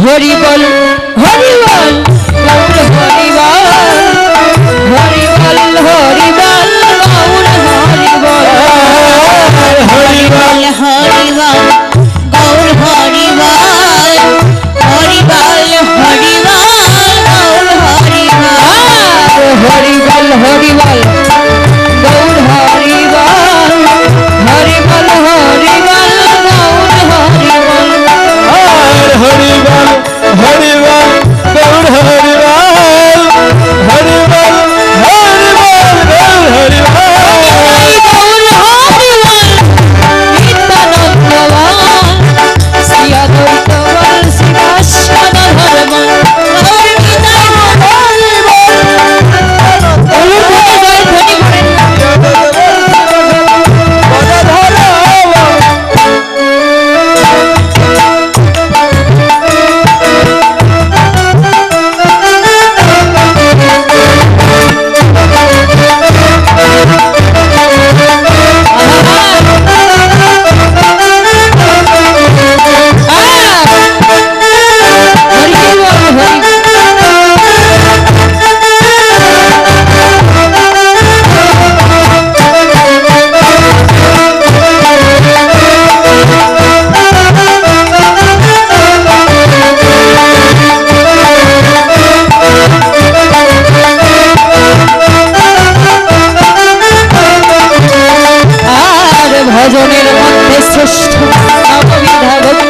হরি বল মধ্যে শ্রেষ্ঠ। নববিধা